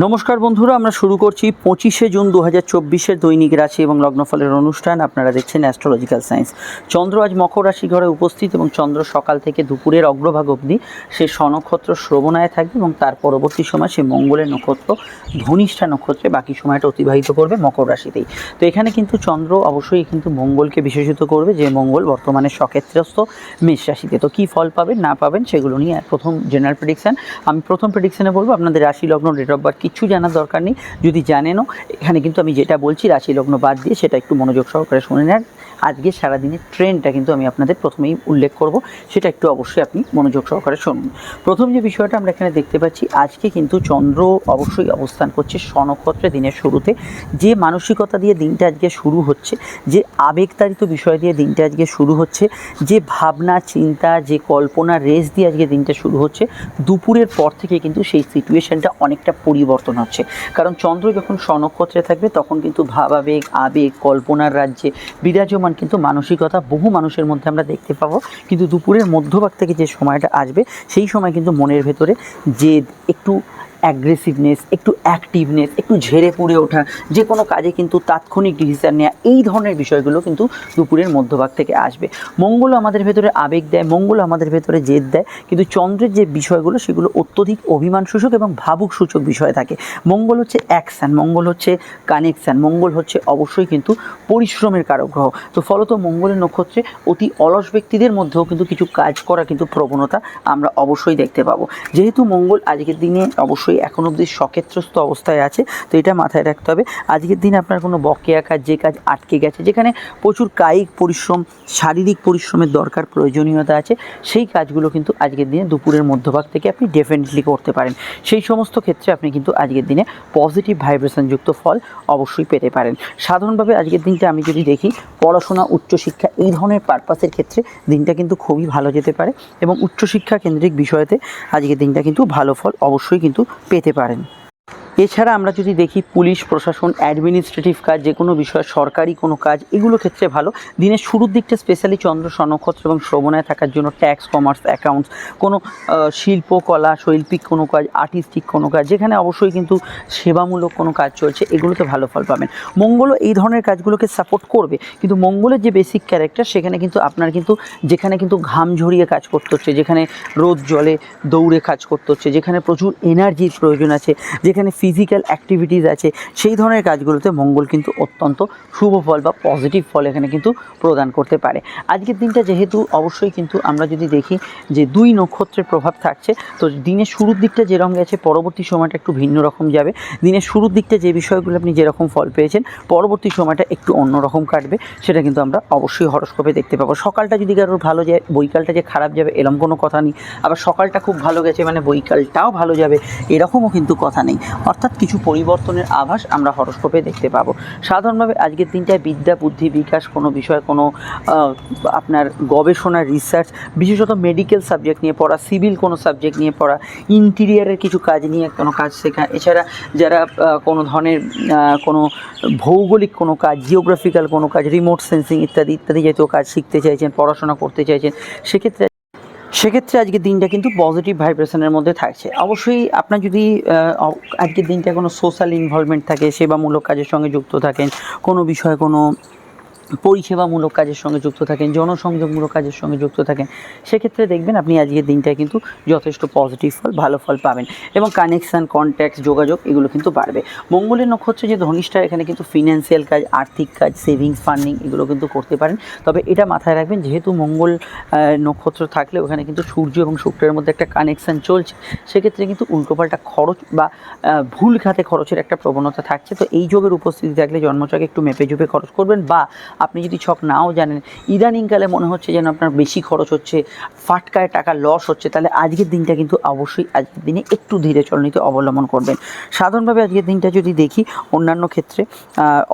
নমস্কার বন্ধুরা, আমরা শুরু করছি পঁচিশে জুন দু হাজার চব্বিশের দৈনিক রাশি এবং লগ্নফলের অনুষ্ঠান। আপনারা দেখছেন অ্যাস্ট্রোলজিক্যাল সায়েন্স চন্দ্র আজ মকর রাশি ঘরে উপস্থিত এবং চন্দ্র সকাল থেকে দুপুরের অগ্রভাগ অবধি সে স্বনক্ষত্র শ্রবণায় থাকবে এবং তার পরবর্তী সময় সে মঙ্গলের নক্ষত্র, ধনিষ্ঠা নক্ষত্রে বাকি সময়টা অতিবাহিত করবে মকর রাশিতেই। তো এখানে কিন্তু চন্দ্র অবশ্যই কিন্তু মঙ্গলকে বিশেষিত করবে, যে মঙ্গল বর্তমানে সক্ষেত্রস্থ মেষ রাশিতে। তো কী ফল পাবেন, না পাবেন, সেগুলো নিয়ে প্রথম জেনারেল প্রেডিকশান আমি প্রথম প্রেডিকশানে বলব, আপনাদের রাশি লগ্ন ডেট অফ বার্থ কিচ্ছু জানার দরকার নেই। যদি জানেনও, এখানে কিন্তু আমি যেটা বলছি রাশি লগ্ন বাদ দিয়ে সেটা একটু মনোযোগ সহকারে শুনে নেন। আজকে সারাদিনের ট্রেন্ডটা কিন্তু আমি আপনাদের প্রথমেই উল্লেখ করব, সেটা একটু অবশ্যই আপনি মনোযোগ সহকারে শুনুন। প্রথম যে বিষয়টা আমরা এখানে দেখতে পাচ্ছি, আজকে কিন্তু চন্দ্র অবশ্যই অবস্থান করছে স্বনক্ষত্রে দিনের শুরুতে। যে মানসিকতা দিয়ে দিনটা আজকে শুরু হচ্ছে, যে আবেগতাড়িত বিষয় দিয়ে দিনটা আজকে শুরু হচ্ছে, যে ভাবনা, চিন্তা, যে কল্পনা রেস দিয়ে আজকে দিনটা শুরু হচ্ছে, দুপুরের পর থেকে কিন্তু সেই সিচুয়েশনটা অনেকটা পরিবর্তন হচ্ছে। কারণ চন্দ্র যখন স্বনক্ষত্রে থাকবে, তখন কিন্তু ভাবাবেগ, আবেগ, কল্পনার রাজ্যে বিরাজমান কিন্তু মানসিকতা বহু মানুষের মধ্যে আমরা দেখতে পাবো। কিন্তু দুপুরের মধ্যভাগ থেকে যে সময়টা আসবে, সেই সময় কিন্তু মনের ভেতরে যে একটু অ্যাগ্রেসিভনেস একটু অ্যাক্টিভনেস একটু ঝেড়ে পুড়ে ওঠা, যে কোনো কাজে কিন্তু তাৎক্ষণিক ডিসিশন নেওয়া এই ধরনের বিষয়গুলো কিন্তু দুপুরের মধ্যভাগ থেকে আসবে। মঙ্গল আমাদের ভেতরে আবেগ দেয়, মঙ্গল আমাদের ভেতরে জেদ দেয়, কিন্তু চন্দ্রের যে বিষয়গুলো, সেগুলো অত্যধিক অভিমান সূচক এবং ভাবুক সূচক বিষয় থাকে। মঙ্গল হচ্ছে অ্যাকশান মঙ্গল হচ্ছে কানেকশান মঙ্গল হচ্ছে অবশ্যই কিন্তু পরিশ্রমের কারক গ্রহ। তো ফলত মঙ্গলের নক্ষত্রে অতি অলস ব্যক্তিদের মধ্যেও কিন্তু কিছু কাজ করা কিন্তু প্রবণতা আমরা অবশ্যই দেখতে পাবো। যেহেতু মঙ্গল আজকের দিনে অবশ্যই এখন অবধি সক্ষেত্রস্থ অবস্থায় আছে, তো এটা মাথায় রাখতে হবে। আজকের দিনে আপনার কোনো বকেয়া কাজ, যে কাজ আটকে গেছে, যেখানে প্রচুর কায়িক পরিশ্রম, শারীরিক পরিশ্রমের দরকার, প্রয়োজনীয়তা আছে, সেই কাজগুলো কিন্তু আজকের দিনে দুপুরের মধ্যভাগ থেকে আপনি ডেফিনেটলি করতে পারেন। সেই সমস্ত ক্ষেত্রে আপনি কিন্তু আজকের দিনে পজিটিভ ভাইব্রেশনযুক্ত ফল অবশ্যই পেতে পারেন। সাধারণভাবে আজকের দিনটা আমি যদি দেখি, পড়াশোনা, উচ্চশিক্ষা এই ধরনের পারপাসের ক্ষেত্রে দিনটা কিন্তু খুবই ভালো যেতে পারে এবং উচ্চশিক্ষা কেন্দ্রিক বিষয়তে আজকের দিনটা কিন্তু ভালো ফল অবশ্যই কিন্তু পেতে পারেন। এছাড়া আমরা যদি দেখি পুলিশ, প্রশাসন অ্যাডমিনিস্ট্রেটিভ কাজ, যে কোনো বিষয় সরকারি কোনো কাজ, এগুলো ক্ষেত্রে ভালো। দিনের শুরুর দিকটা স্পেশালি চন্দ্র স্বনক্ষত্র এবং শ্রবণায় থাকার জন্য ট্যাক্স কমার্স অ্যাকাউন্টস কোনো শিল্পকলা শৈল্পিক কোনো কাজ আর্টিস্টিক কোনো কাজ, যেখানে অবশ্যই কিন্তু সেবামূলক কোনো কাজ চলছে, এগুলোতে ভালো ফল পাবেন। মঙ্গলও এই ধরনের কাজগুলোকে সাপোর্ট করবে, কিন্তু মঙ্গলের যে বেসিক ক্যারেক্টার সেখানে কিন্তু আপনার কিন্তু, যেখানে কিন্তু ঘাম ঝরিয়ে কাজ করতে হচ্ছে, যেখানে রোদ জলে দৌড়ে কাজ করতে হচ্ছে, যেখানে প্রচুর এনার্জির প্রয়োজন আছে, যেখানে ফিজিক্যাল অ্যাক্টিভিটিস আছে। সেই ধরনের কাজগুলোতে মঙ্গল কিন্তু অত্যন্ত শুভ ফল বা পজিটিভ ফল এখানে কিন্তু প্রদান করতে পারে। আজকের দিনটা যেহেতু অবশ্যই কিন্তু আমরা যদি দেখি যে দুই নক্ষত্রের প্রভাব থাকছে, তো দিনের শুরুর দিকটা যেরকম গেছে পরবর্তী সময়টা একটু ভিন্ন রকম যাবে। দিনের শুরুর দিকটা যে বিষয়গুলো আপনি যেরকম ফল পেয়েছেন, পরবর্তী সময়টা একটু অন্যরকম কাটবে, সেটা কিন্তু আমরা অবশ্যই হরস্কোপে দেখতে পাবো। সকালটা যদি কারোর ভালো যায়, বৈকালটা যে খারাপ যাবে এরকম কোনো কথা নেই। আবার সকালটা খুব ভালো গেছে মানে বৈকালটাও ভালো যাবে, এরকমও কিন্তু কথা নেই। অর্থাৎ কিছু পরিবর্তনের আভাস আমরা হরস্কোপে দেখতে পাবো। সাধারণভাবে আজকের দিনটায় বিদ্যা, বুদ্ধি, বিকাশ কোনো বিষয় কোনো আপনার গবেষণা রিসার্চ বিশেষত মেডিকেল সাবজেক্ট নিয়ে পড়া সিভিল কোনো সাবজেক্ট নিয়ে পড়া ইন্টিরিয়ারের কিছু কাজ নিয়ে কোনো কাজ শেখা, এছাড়া যারা কোনো ধরনের কোনো ভৌগোলিক কোনো কাজ জিওগ্রাফিক্যাল কোনো কাজ রিমোট সেন্সিং ইত্যাদি ইত্যাদি জাতীয় কাজ শিখতে চাইছেন, পড়াশোনা করতে চাইছেন, সেক্ষেত্রে সেক্ষেত্রে আজকে দিনটা কিন্তু পজিটিভ ভাইব্রেশনের মধ্যে থাকছে। অবশ্যই আপনার যদি আজকের দিনটা কোনো সোশ্যাল ইনভলভমেন্ট থাকে, সেবামূলক কাজের সঙ্গে যুক্ত থাকেন, কোনো বিষয়ে কোনো পরিষেবামূলক কাজের সঙ্গে যুক্ত থাকেন, জনসংযোগমূলক কাজের সঙ্গে যুক্ত থাকেন, সেক্ষেত্রে দেখবেন আপনি আজকের দিনটায় কিন্তু যথেষ্ট পজিটিভ ফল, ভালো ফল পাবেন এবং কানেকশান কন্ট্যাক্টস যোগাযোগ এগুলো কিন্তু বাড়বে। মঙ্গলের নক্ষত্রে যে ধনিষ্ঠা, এখানে কিন্তু ফিনান্সিয়াল কাজ, আর্থিক কাজ সেভিংস ফান্ডিং এগুলো কিন্তু করতে পারেন। তবে এটা মাথায় রাখবেন, যেহেতু মঙ্গল নক্ষত্র থাকলে ওখানে কিন্তু সূর্য এবং শুক্রের মধ্যে একটা কানেকশান চলছে, সেক্ষেত্রে কিন্তু উল্টোপাল্টা খরচ বা ভুল খাতে খরচের একটা প্রবণতা থাকছে। তো এই যোগের উপস্থিতি থাকলে জন্মচকে একটু মেপে ঝুপে খরচ করবেন বা আপনি যদি ছক নাও জানেন, ইদানিংকালে মনে হচ্ছে যেন আপনার বেশি খরচ হচ্ছে, ফাটকায় টাকা লস হচ্ছে, তাহলে আজকের দিনটা কিন্তু অবশ্যই আজকের দিনে একটু ধীরে চলনীতি অবলম্বন করবেন। সাধারণভাবে আজকের দিনটা যদি দেখি, অন্যান্য ক্ষেত্রে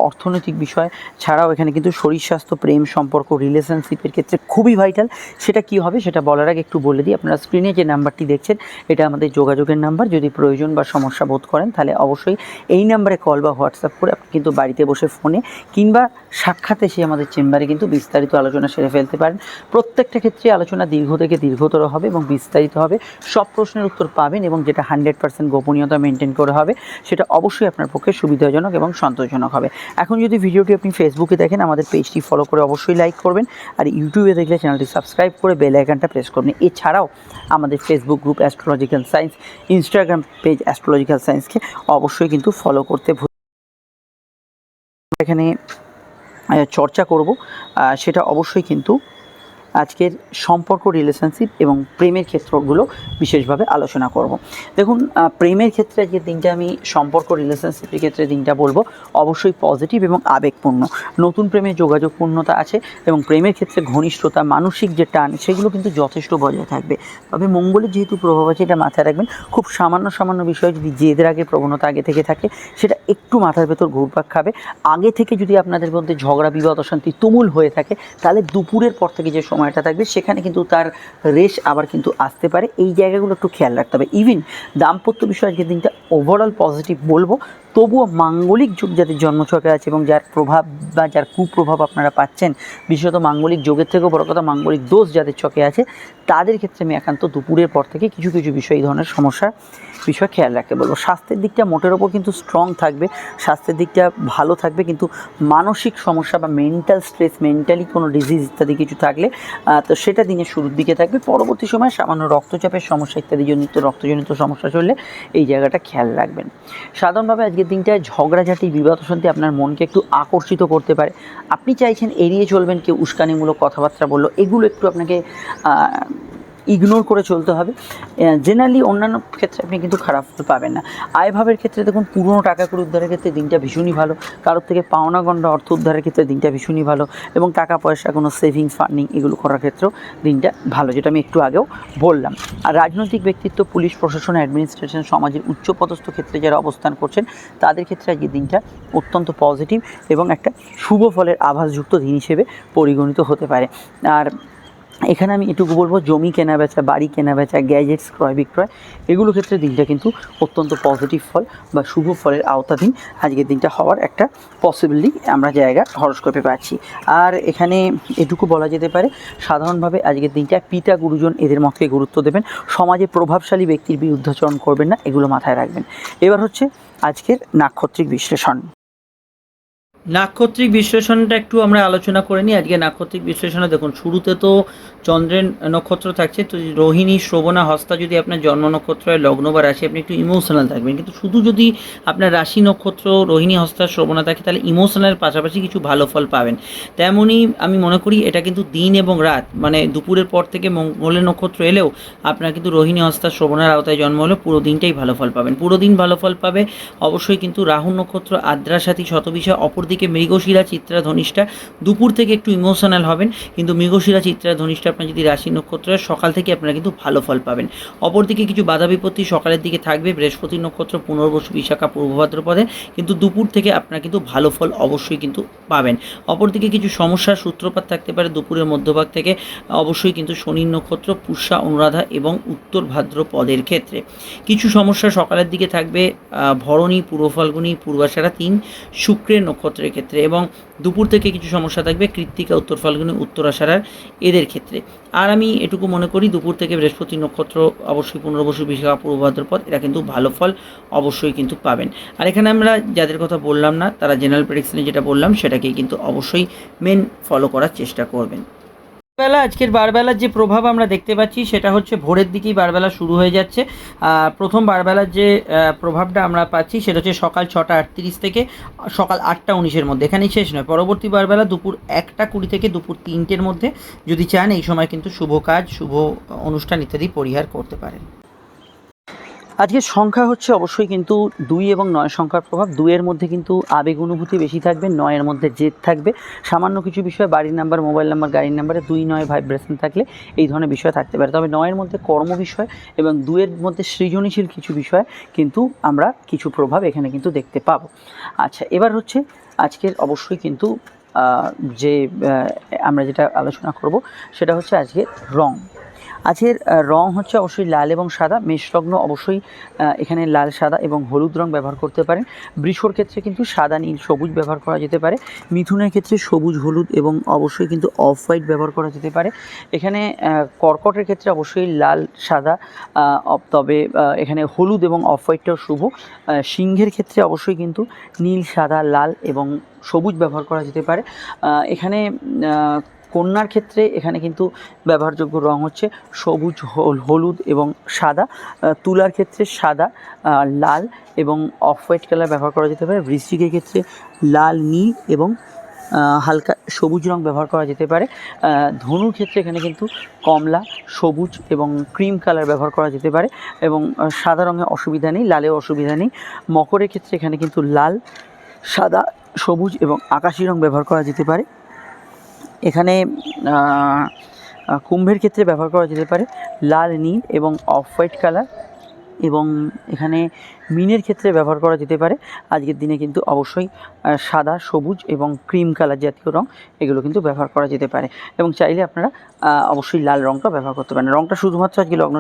অর্থনৈতিক বিষয় ছাড়াও এখানে কিন্তু শরীর স্বাস্থ্য, প্রেম সম্পর্ক রিলেশনশিপের ক্ষেত্রে খুবই ভাইটাল সেটা কি হবে সেটা বলার আগে একটু বলে দিই, আপনারা স্ক্রিনে যে নাম্বারটি দেখছেন, এটা আমাদের যোগাযোগের নাম্বার। যদি প্রয়োজন বা সমস্যা বোধ করেন, তাহলে অবশ্যই এই নাম্বারে কল বা হোয়াটসঅ্যাপ করে আপনি কিন্তু বাড়িতে বসে ফোনে কিংবা সাক্ষাতে এসে আমাদের চেম্বারে কিন্তু বিস্তারিত আলোচনা সেরে ফেলতে পারেন। প্রত্যেকটা ক্ষেত্রে আলোচনা দীর্ঘ থেকে দীর্ঘতর হবে এবং বিস্তারিত হবে। সব প্রশ্নের উত্তর পাবেন এবং যেটা হান্ড্রেড পার্সেন্ট গোপনীয়তা মেনটেন করে হবে, সেটা অবশ্যই আপনার পক্ষে সুবিধাজনক এবং সন্তোষজনক হবে। এখন যদি ভিডিওটি আপনি ফেসবুকে দেখেন, আমাদের পেজটি ফলো করে অবশ্যই লাইক করবেন আর ইউটিউবে দেখলে চ্যানেলটি সাবস্ক্রাইব করে বেল আইকনটা প্রেস করবেন। এছাড়াও আমাদের Facebook group astrological science, Instagram page astrological সায়েন্সকে অবশ্যই কিন্তু ফলো করতে ভুল এখানে চর্চা করব। সেটা অবশ্যই কিন্তু আজকের সম্পর্ক রিলেশনশিপ এবং প্রেমের ক্ষেত্রগুলো বিশেষভাবে আলোচনা করব। দেখুন প্রেমের ক্ষেত্রে আজকের দিনটা আমি সম্পর্ক রিলেশনশিপের ক্ষেত্রে দিনটা বলব অবশ্যই পজিটিভ এবং আবেগপূর্ণ। নতুন প্রেমে যোগাযোগপূর্ণতা আছে এবং প্রেমের ক্ষেত্রে ঘনিষ্ঠতা, মানসিক যে টান, সেগুলো কিন্তু যথেষ্ট বজায় থাকবে। তবে মঙ্গলের যেহেতু প্রভাব আছে, এটা মাথায় রাখবেন, খুব সামান্য সামান্য বিষয় যদি জেদের আগে, প্রবণতা আগে থেকে থাকে, সেটা একটু মাথার ভেতর ঘুরপাক খাবে। আগে থেকে যদি আপনাদের মধ্যে ঝগড়া, বিবাদ, অশান্তি তুমুল হয়ে থাকে, তাহলে দুপুরের পর থেকে যে সময়টা থাকবে, সেখানে কিন্তু তার রেশ আবার কিন্তু আসতে পারে। এই জায়গাগুলো একটু খেয়াল রাখতে হবে। ইভিন দাম্পত্য বিষয়ে আজকের দিনটা ওভারঅল পজিটিভ বলব। তবুও মাঙ্গলিক যুগ যাদের জন্মছকে আছে এবং যার প্রভাব বা যার কুপ্রভাব আপনারা পাচ্ছেন, বিশেষত মাঙ্গলিক যোগের থেকেও বড় কথা মাঙ্গলিক দোষ যাদের চকে আছে, তাদের ক্ষেত্রে আমি একান্ত দুপুরের পর থেকে কিছু কিছু বিষয়, এই ধরনের সমস্যার বিষয় খেয়াল রাখতে বলব। স্বাস্থ্যের দিকটা মোটের ওপর কিন্তু স্ট্রং থাকবে, স্বাস্থ্যের দিকটা ভালো থাকবে, কিন্তু মানসিক সমস্যা বা মেন্টাল স্ট্রেস মেন্টালি কোনো ডিজিজ ইত্যাদি কিছু থাকলে তো সেটা দিনের শুরুর দিকে থাকবে। পরবর্তী সময় সামান্য রক্তচাপের সমস্যা ইত্যাদি জনিত রক্তজনিত সমস্যা চললে এই জায়গাটা খেয়াল রাখবেন। সাধারণভাবে আজকের দিনটায় ঝগড়াঝাটি বিবাদ অশান্তি আপনার মনকে একটু আকর্ষিত করতে পারে। আপনি চাইছেন এড়িয়ে চলবেন, কেউ উস্কানিমূলক কথাবার্তা বলল, এগুলো একটু আপনাকে ইগনোর করে চলতে হবে। জেনারেলি অন্যান্য ক্ষেত্রে আপনি কিন্তু খারাপ পাবেন না। আয়ভাবের ক্ষেত্রে দেখুন, পুরনো টাকা করে উদ্ধারের ক্ষেত্রে দিনটা ভীষণই ভালো। কারোর থেকে পাওনা গণ্ডা অর্থ উদ্ধারের ক্ষেত্রে দিনটা ভীষণই ভালো। এবং টাকা পয়সা, কোনো সেভিংস ফান্ডিং এগুলো করার ক্ষেত্রেও দিনটা ভালো, যেটা আমি একটু আগেও বললাম। আর রাজনৈতিক ব্যক্তিত্ব, পুলিশ প্রশাসন অ্যাডমিনিস্ট্রেশন সমাজের উচ্চপদস্থ ক্ষেত্রে যারা অবস্থান করছেন, তাদের ক্ষেত্রে আজকের দিনটা অত্যন্ত পজিটিভ এবং একটা শুভ ফলের আভাসযুক্ত দিন হিসেবে পরিগণিত হতে পারে। আর এখানে আমি এটুকু বলব, জমি কেনা বেচা, বাড়ি কেনা বেচা, গ্যাজেটস, ক্রয় বিক্রয়, এগুলো ক্ষেত্রে দিনটা কিন্তু অত্যন্ত পজিটিভ ফল বা শুভ ফলের আওতাধীন আজকের দিনটা হওয়ার একটা পসিবিলিটি আমরা জায়গা হরস্কোপে পাচ্ছি। আর এখানে এটুকু বলা যেতে পারে, সাধারণভাবে আজকের দিনটা পিতা, গুরুজন এদের মতকে গুরুত্ব দেবেন, সমাজে প্রভাবশালী ব্যক্তির বিরুদ্ধাচরণ করবেন না, এগুলো মাথায় রাখবেন। এবার হচ্ছে আজকের নাক্ষত্রিক বিশ্লেষণ। নাক্ষত্রিক বিশ্লেষণটা একটু আমরা আলোচনা করে নিই। আজকে নাক্ষত্রিক বিশ্লেষণে দেখুন, শুরুতে তো চন্দ্রের নক্ষত্র থাকছে, তো রোহিণী শ্রবণা হস্তা যদি আপনার জন্ম নক্ষত্র হয় লগ্ন বা রাশি, আপনি একটু ইমোশনাল থাকবেন। কিন্তু শুধু যদি আপনার রাশি নক্ষত্র, রোহিণী, হস্তা শ্রবণা থাকে, তাহলে ইমোশনাল পাশাপাশি কিছু ভালো ফল পাবেন। তেমনই আমি মনে করি এটা কিন্তু দিন এবং রাত মানে দুপুরের পর থেকে মঙ্গলের নক্ষত্র এলেও আপনার কিন্তু রোহিণী, হস্তা শ্রবণার আওতায় জন্ম হলে পুরো দিনটাই ভালো ফল পাবেন। পুরো দিন ভালো ফল পাবে, অবশ্যই কিন্তু রাহু নক্ষত্র আদ্রা সাথী শতবিষা অপরদিকে মৃগশিরা চিত্রা ধনিষ্ঠা দুপুর থেকে একটু ইমোশনাল হবেন। কিন্তু মৃগশিরা চিত্রা ধনিষ্ঠা আপনার যদি রাশি নক্ষত্র হয়, সকাল থেকে আপনারা কিন্তু ভালো ফল পাবেন। অপরদিকে কিছু বাধা বিপত্তি সকালের দিকে থাকবে। বৃহস্পতি নক্ষত্র পুনর্বসু বিশাখা পূর্ব ভাদ্রপদে। কিন্তু দুপুর থেকে আপনারা কিন্তু ভালো ফল অবশ্যই কিন্তু পাবেন। অপরদিকে কিছু সমস্যার সূত্রপাত থাকতে পারে দুপুরের মধ্যভাগ থেকে। অবশ্যই কিন্তু শনি নক্ষত্র পুষ্যা অনুরাধা এবং উত্তর ভাদ্র পদের ক্ষেত্রে। কিছু সমস্যা সকালের দিকে থাকবে। ভরণী পূর্ব ফাল্গুনী পূর্বাশারা তিন শুক্রের নক্ষত্রের ক্ষেত্রে এবং দুপুর থেকে কিছু সমস্যা থাকবে, কৃত্তিকা, উত্তর ফাল্গুনী উত্তরাশারার এদের ক্ষেত্রে। আর আমি এটুকু মনে করি, দুপুর থেকে বৃহস্পতি নক্ষত্র অবশ্যই পুনর্বসু বিশাখা পূর্বভাদ্র পথ, এরা কিন্তু ভালো ফল অবশ্যই কিন্তু পাবেন। আর এখানে আমরা যাদের কথা বললাম না, তারা জেনারেল প্রেডিকশনে যেটা বললাম, সেটাকেই কিন্তু অবশ্যই মেন ফলো করার চেষ্টা করবেন। বেলা আজকের বারবেলার যে প্রভাব আমরা দেখতে পাচ্ছি, সেটা হচ্ছে ভোরের দিকেই বারবেলা শুরু হয়ে যাচ্ছে। প্রথম বারবেলার যে প্রভাবটা আমরা পাচ্ছি, সেটা হচ্ছে সকাল ছটা আটত্রিশ থেকে, সকাল আটটা উনিশের মধ্যে। এখানেই শেষ নয়, পরবর্তী বারবেলা দুপুর একটা কুড়ি থেকে দুপুর তিনটের মধ্যে। যদি চান, এই সময় কিন্তু শুভ কাজ, শুভ অনুষ্ঠান ইত্যাদি পরিহার করতে পারেন। আজকের সংখ্যা হচ্ছে অবশ্যই কিন্তু দুই এবং নয় সংখ্যার প্রভাব। দুইয়ের মধ্যে কিন্তু আবেগ অনুভূতি বেশি থাকবে, নয়ের মধ্যে জেদ থাকবে। সামান্য কিছু বিষয় বাড়ির নাম্বার, মোবাইল নাম্বার, গাড়ির নাম্বারে দুই নয় ভাইব্রেশন থাকলে এই ধরনের বিষয় থাকতে পারে। তবে নয়ের মধ্যে কর্ম বিষয় এবং দুয়ের মধ্যে সৃজনশীল কিছু বিষয় কিন্তু আমরা কিছু প্রভাব এখানে কিন্তু দেখতে পাবো। আচ্ছা এবার হচ্ছে আজকের অবশ্যই কিন্তু যে আমরা যেটা আলোচনা করব সেটা হচ্ছে আজকে রং। আজকের রং হচ্ছে অবশ্যই লাল এবং সাদা। মেষলগ্ন অবশ্যই এখানে লাল, সাদা এবং হলুদ রং ব্যবহার করতে পারেন। বৃষর ক্ষেত্রে কিন্তু সাদা, নীল, সবুজ ব্যবহার করা যেতে পারে। মিথুনের ক্ষেত্রে সবুজ, হলুদ এবং অবশ্যই কিন্তু অফ হোয়াইট ব্যবহার করা যেতে পারে। এখানে কর্কটের ক্ষেত্রে অবশ্যই লাল, সাদা তবে এখানে হলুদ এবং অফ হোয়াইটটাও শুভ। সিংহের ক্ষেত্রে অবশ্যই কিন্তু নীল, সাদা, লাল এবং সবুজ ব্যবহার করা যেতে পারে। এখানে কন্যার ক্ষেত্রে এখানে কিন্তু ব্যবহারযোগ্য রং হচ্ছে সবুজ, হল- হলুদ এবং সাদা। তুলার ক্ষেত্রে সাদা লাল এবং অফ হোয়াইট কালার ব্যবহার করা যেতে পারে। বৃষ্টিকের ক্ষেত্রে লাল, নীল এবং হালকা সবুজ রং ব্যবহার করা যেতে পারে। ধনুর ক্ষেত্রে এখানে কিন্তু কমলা, সবুজ এবং ক্রিম কালার ব্যবহার করা যেতে পারে এবং সাদা রঙে অসুবিধা নেই, লালেও অসুবিধা নেই। মকরের ক্ষেত্রে এখানে কিন্তু লাল, সাদা, সবুজ এবং আকাশি রং ব্যবহার করা যেতে পারে। এখানে কুম্ভের ক্ষেত্রে ব্যবহার করা যেতে পারে লাল, নীল এবং অফ হোয়াইট কালার এবং এখানে মিনের ক্ষেত্রে ব্যবহার করা যেতে পারে। আজকের দিনে কিন্তু অবশ্যই সাদা, সবুজ এবং ক্রিম কালার জাতীয় রং এগুলো কিন্তু ব্যবহার করা যেতে পারে এবং চাইলে আপনারা অবশ্যই লাল রংটা ব্যবহার করতে পারেন। রংটা শুধুমাত্র আজকে লগ্ন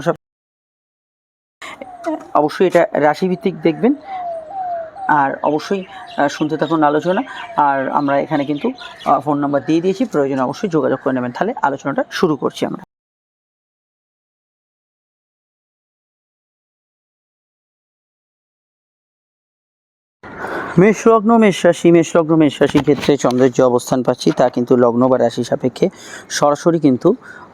অবশ্যই এটা রাশিভিত্তিক দেখবেন। আর অবশ্যই শুনতে থাকুন আলোচনা। আর আমরা এখানে কিন্তু ফোন নাম্বার দিয়ে দিয়েছি। প্রয়োজন অবশ্যই যোগাযোগ করে নেবেন। তাহলে আলোচনাটা শুরু করছি আমরা। মেষ লগ্ন মেষ রাশি মেষ লগ্ন মেষ রাশির ক্ষেত্রে চন্দ্রের যে অবস্থান পাচ্ছি, তা কিন্তু লগ্ন বা রাশি সাপেক্ষে সরাসরি কিন্তু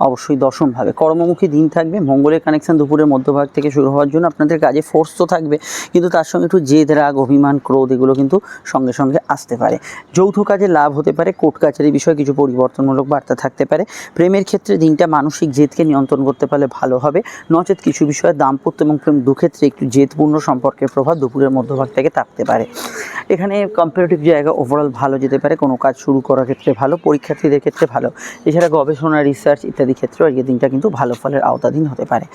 অবশ্যই দশমভাবে কর্মমুখী দিন থাকবে, মঙ্গলের কানেকশন দুপুরের মধ্যভাগ থেকে শুরু হওয়ার জন্য আপনাদের কাজে ফোর্স তো থাকবে, কিন্তু তার সঙ্গে একটু জেদ, রাগ, অভিমান, ক্রোধ এগুলো কিন্তু সঙ্গে সঙ্গে আসতে পারে। যৌথ কাজে লাভ হতে পারে, কোর্ট কাছারি বিষয়ে কিছু পরিবর্তনমূলক বার্তা থাকতে পারে। প্রেমের ক্ষেত্রে দিনটা মানসিক জেদকে নিয়ন্ত্রণ করতে পারলে ভালো হবে। নচেত কিছু বিষয়ে দাম্পত্য এবং প্রেম দুক্ষেত্রে একটু জেদপূর্ণ সম্পর্কের প্রভাব দুপুরের মধ্যভাগ থেকে থাকতে পারে। এখানে কম্পারেটিভ জায়গা ওভারঅল ভালো যেতে পারে, কোনো কাজ শুরু করার ক্ষেত্রে ভালো, পরীক্ষার্থীদের ক্ষেত্রে ভালো। এছাড়া গবেষণা রিসার্চ ইত্যাদি ক্ষেত্রেও আজকের দিনটা কিন্তু ভালো ফলের আওতাধীন হতে পারে।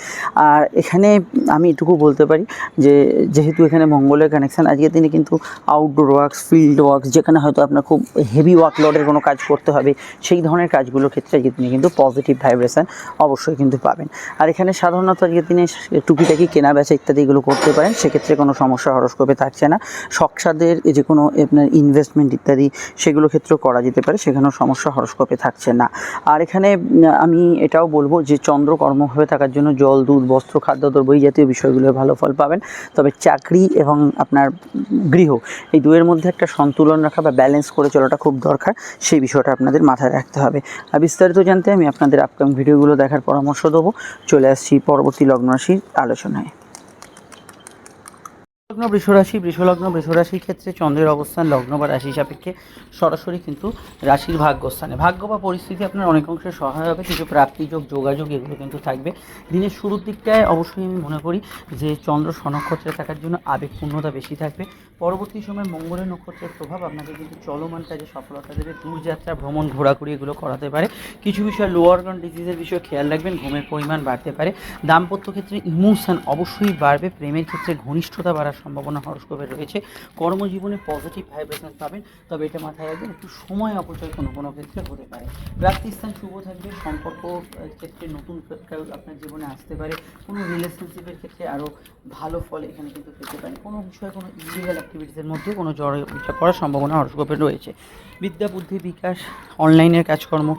আর এখানে আমি এটুকু বলতে পারি যে, যেহেতু এখানে মঙ্গলের কানেকশান আজকের দিনে কিন্তু আউটডোর ওয়ার্কস ফিল্ড ওয়ার্কস যেখানে হয়তো আপনার খুব হেভি ওয়ার্কলোডের কোনো কাজ করতে হবে, সেই ধরনের কাজগুলোর ক্ষেত্রে আজকের দিনে কিন্তু পজিটিভ ভাইব্রেশান অবশ্যই কিন্তু পাবেন। আর এখানে সাধারণত আজকের দিনে টুকিটাকি কেনা বেচা ইত্যাদি এগুলো করতে পারেন, সেক্ষেত্রে কোনো সমস্যা হরস্কোপে থাকছে না। শখসাদের যে কোনো আপনার ইনভেস্টমেন্ট ইত্যাদি সেগুলো ক্ষেত্রেও করা যেতে পারে, সেখানেও সমস্যা হরস্কোপে থাকছে না। আর এখানে আমি এটাও বলব যে চন্দ্র কর্মভাবে থাকার জন্য জল, দুধ, বস্ত্র, খাদ্যদ্রব্য এই জাতীয় বিষয়গুলো ভালো ফল পাবেন। তবে চাকরি এবং আপনার গৃহ, এই দুয়ের মধ্যে একটা সন্তুলন রাখা বা ব্যালেন্স করে চলাটা খুব দরকার, সেই বিষয়টা আপনাদের মাথায় রাখতে হবে। আর বিস্তারিত জানতে আমি আপনাদের আপকামিং ভিডিওগুলো দেখার পরামর্শ দেবো। চলে আসছি পরবর্তী লগ্ন রাশির আলোচনায়। লগ্ন, বৃষরাশি, বৃষলগ্ন, বৃষরাশির ক্ষেত্রে চন্দ্রের অবস্থান, লগ্ন বা রাশি সাপেক্ষে সরাসরি কিন্তু রাশির ভাগ্যস্থানে। ভাগ্য বা পরিস্থিতি আপনার অনেক অংশে সহায় হবে কিছু প্রাপ্তিযোগ যোগাযোগ এগুলো কিন্তু থাকবে। দিনের শুরুর দিকটায় অবশ্যই আমি মনে করি যে চন্দ্র স্বনক্ষত্রে থাকার জন্য আবেগপূর্ণতা বেশি থাকবে। পরবর্তী সময় মঙ্গলের নক্ষত্রের প্রভাব আপনাকে কিন্তু চলমান কাজে সফলতা দেবে। দূরযাত্রা, ভ্রমণ, ঘোরাঘুরি এগুলো করাতে পারে। কিছু বিষয় লোয়ার অর্গান ডিজিজের বিষয়ে খেয়াল রাখবেন, ঘুমের পরিমাণ বাড়তে পারে। দাম্পত্য ক্ষেত্রে ইমোশন অবশ্যই বাড়বে, প্রেমের ক্ষেত্রে ঘনিষ্ঠতা বাড়ার সম্ভাবনা হরস্কোপে রয়েছে। কর্মজীবনে পজিটিভ ভাইব্রেশন পাবেন, তবে এটা মাথায় রাখবেন, একটু সময় অপচয় কোনো কোনো ক্ষেত্রে হতে পারে। প্রাপ্তিস্থান শুভ থাকবে, সম্পর্ক ক্ষেত্রে নতুন আপনার জীবনে আসতে পারে, কোনো রিলেশনশিপের ক্ষেত্রে আরও ভালো ফল এখানে কিন্তু পেতে পারেন। কোনো বিষয়ে কোনো ইলিগাল অ্যাক্টিভিটিসের মধ্যে কোনো জড় করার সম্ভাবনা হরস্কোপে রয়েছে। বিদ্যা, বুদ্ধি, বিকাশ অনলাইনের কাজকর্ম,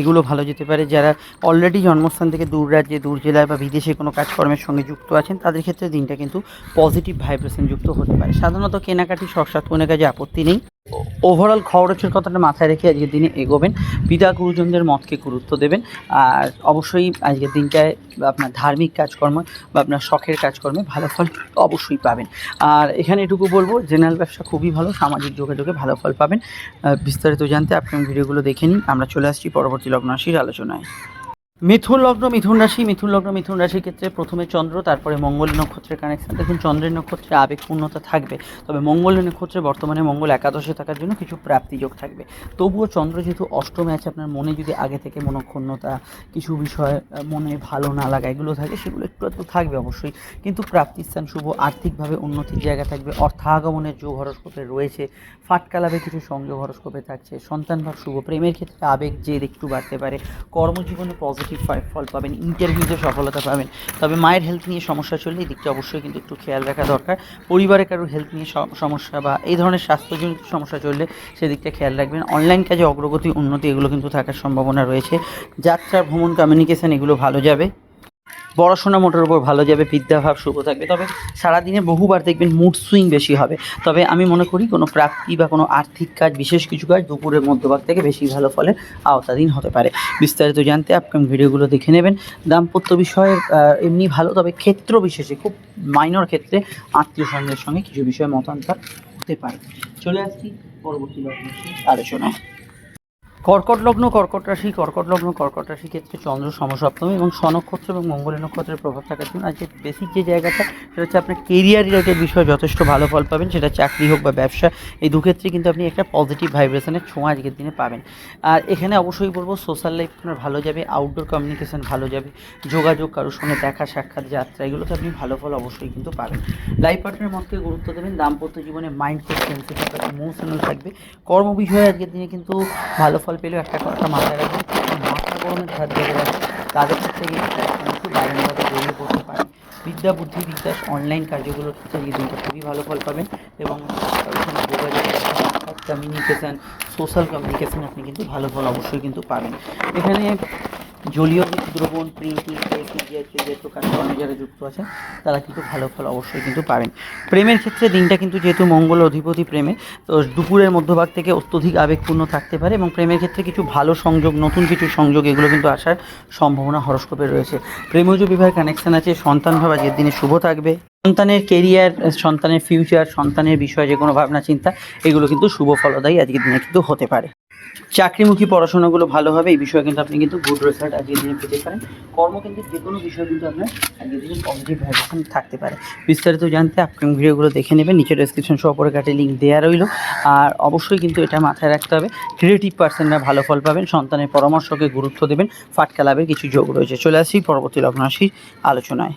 এগুলো ভালো যেতে পারে। যারা অলরেডি জন্মস্থান থেকে দূর রাজ্যে, দূর জেলায় বা বিদেশে কোনো কাজকর্মের সঙ্গে যুক্ত আছেন, তাদের ক্ষেত্রে দিনটা কিন্তু পজিটিভ ভাইব্রেশন যুক্ত হতে পারে। সাধারণত কেনাকাটি শখসাত কোনো কাজে আপত্তি নেই। ওভারঅল খরচের কথাটা মাথায় রেখে আজকের দিনে এগোবেন। পিতা গুরুজনদের মতকে গুরুত্ব দেবেন। আর অবশ্যই আজকের দিনটায় আপনার ধার্মিক কাজকর্ম বা আপনার শখের কাজকর্মে ভালো ফল অবশ্যই পাবেন। আর এখানে এটুকু বলব জেনারেল ব্যবসা খুবই ভালো, সামাজিক যোগাযোগে ভালো ফল পাবেন। বিস্তারিত জানতে আপনার ভিডিওগুলো দেখে নিন। আমরা চলে আসছি পরবর্তী লগ্নরাশির আলোচনায়। মিথুন লগ্ন, মিথুন রাশি, মিথুন লগ্ন, মিথুন রাশির ক্ষেত্রে প্রথমে চন্দ্র, তারপরে মঙ্গল নক্ষত্রের কানেকশন দেখুন, চন্দ্রের নক্ষত্রে আবেগপূর্ণতা থাকবে, তবে মঙ্গল নক্ষত্রে বর্তমানে মঙ্গল একাদশে থাকার জন্য কিছু প্রাপ্তিযোগ থাকবে। তবুও চন্দ্র যেহেতু অষ্টমে আছে, আপনার মনে যদি আগে থেকে মনক্ষুণ্ণতা, কিছু বিষয় মনে ভালো না লাগা, এগুলো থাকে, সেগুলো একটু একটু থাকবে অবশ্যই। কিন্তু প্রাপ্তিস্থান শুভ, আর্থিকভাবে উন্নতির জায়গা থাকবে, অর্থাগমনের যোগ হরস্কোপে রয়েছে, ফাটকা লাভে কিছু সংযোগ হরস্কোপে থাকছে, সন্তান সন্তানভাব শুভ প্রেমের ক্ষেত্রে আবেগ জেদ একটু বাড়তে পারে, কর্মজীবনে পজিটিভ পজিটিভ ফল পাবেন ইন্টারভিউতে সফলতা পাবেন। তবে মায়ের হেলথ নিয়ে সমস্যা চললে এই দিকটা অবশ্যই কিন্তু একটু খেয়াল রাখা দরকার। পরিবারে কারও হেলথ নিয়ে সমস্যা বা এই ধরনের স্বাস্থ্যজনিত সমস্যা চললে সেদিকটা খেয়াল রাখবেন। অনলাইন কাজে অগ্রগতি, উন্নতি এগুলো কিন্তু থাকার সম্ভাবনা রয়েছে। যাত্রা, ভ্রমণ কমিউনিকেশান এগুলো ভালো যাবে। পড়াশোনা মোটের উপর ভালো যাবে, বিদ্যাভাব শুভ থাকবে। তবে সারাদিনে বহুবার দেখবেন মুড সুইং বেশি হবে। তবে আমি মনে করি কোনো প্রাপ্তি বা কোনো আর্থিক কাজ, বিশেষ কিছু কাজ দুপুরের মধ্যভাগ থেকে বেশি ভালো ফলে আওতাধীন হতে পারে। বিস্তারিত জানতে আপকাম ভিডিওগুলো দেখে নেবেন। দাম্পত্য বিষয়ে এমনি ভালো, তবে ক্ষেত্র বিশেষে, খুব মাইনর ক্ষেত্রে আত্মীয় স্বজনের সঙ্গে কিছু বিষয়ে মতান্তর হতে পারে। চলে আসছি পরবর্তী আলোচনায়। কর্কট লগ্ন, কর্কট রাশি, কর্কট লগ্ন, কর্কট রাশি ক্ষেত্রে চন্দ্র সমসপ্তমী এবং স্বনক্ষত্র এবং মঙ্গলের নক্ষত্রের প্রভাব থাকার জন্য আজকে বেসিক যে জায়গাটা, সেটা হচ্ছে আপনার কেরিয়ার রিলেটেড বিষয়ে যথেষ্ট ভালো ফল পাবেন। সেটা চাকরি হোক বা ব্যবসা, এই দু ক্ষেত্রে কিন্তু আপনি একটা পজিটিভ ভাইব্রেশনের ছোঁয়া আজকের দিনে পাবেন। আর এখানে অবশ্যই বলব সোশ্যাল লাইফ আপনার ভালো যাবে আউটডোর কমিউনিকেশন ভালো যাবে, যোগাযোগ, কারোর সঙ্গে দেখা, সাক্ষাৎ, যাত্রা, এগুলোতে আপনি ভালো ফল অবশ্যই কিন্তু পাবেন। লাইফ পার্টনারের মতকে গুরুত্ব দেবেন, দাম্পত্য জীবনে মাইন্ড খুব সেন্সিটিভ ইমোশনাল থাকবে। কর্ম বিষয়ে আজকের দিনে কিন্তু ভালো ফল পেলেও একটা কথা মাথায় রাখবেন মাথা গরমের ধার ধরে রাখবেন তাদের ক্ষেত্রে কিন্তু একটু বারান্দাতে জড়িয়ে পড়তে পারেন বিদ্যা বুদ্ধি বিকাশ অনলাইন কার্যগুলোর ক্ষেত্রে দিনটা খুবই ভালো ফল পাবেন এবং কমিউনিকেশান সোশ্যাল কমিউনিকেশান আপনি কিন্তু ভালো ফল অবশ্যই কিন্তু পাবেন। এখানে জলীয় দ্রবণ কাজকর্মে যারা যুক্ত আছেন তারা কিন্তু ভালো ফল অবশ্যই কিন্তু পাবেন। প্রেমের ক্ষেত্রে দিনটা কিন্তু যেহেতু মঙ্গল অধিপতি প্রেমে, তো দুপুরের মধ্যভাগ থেকে অত্যধিক আবেগপূর্ণ থাকতে পারে এবং প্রেমের ক্ষেত্রে কিছু ভালো সংযোগ, নতুন কিছু সংযোগ, এগুলো কিন্তু আসার সম্ভাবনা হরস্কোপে রয়েছে। প্রেমজ বিবাহের কানেকশন আছে, সন্তান ভাব আজকের দিনে শুভ থাকবে। সন্তানের কেরিয়ার সন্তানের ফিউচার সন্তানের বিষয়ে যে কোনো ভাবনা, চিন্তা, এগুলো কিন্তু শুভ ফলদায়ী আজকের দিনে কিন্তু হতে পারে। চাকরিমুখী পড়াশোনাগুলো ভালো হবে এই বিষয়ে কিন্তু আপনি কিন্তু গুড রেজাল্ট আজকের দিনে পেতে পারেন। কর্মকেন্দ্রিক যে কোনো বিষয় কিন্তু আপনার আজকের দিনে পজিটিভ ভাইব্রেশন থাকতে পারে। বিস্তারিত জানতে আপনি ভিডিওগুলো দেখে নেবেন, নিচে ডেসক্রিপশন সহ পরে কাটে লিঙ্ক দেওয়া রইল। আর অবশ্যই কিন্তু এটা মাথায় রাখতে হবে ক্রিয়েটিভ পার্সনরা ভালো ফল পাবেন, সন্তানের পরামর্শকে গুরুত্ব দেবেন, ফাটকা লাভের কিছু যোগ রয়েছে। চলে আসি পরবর্তী লগ্ন আলোচনায়।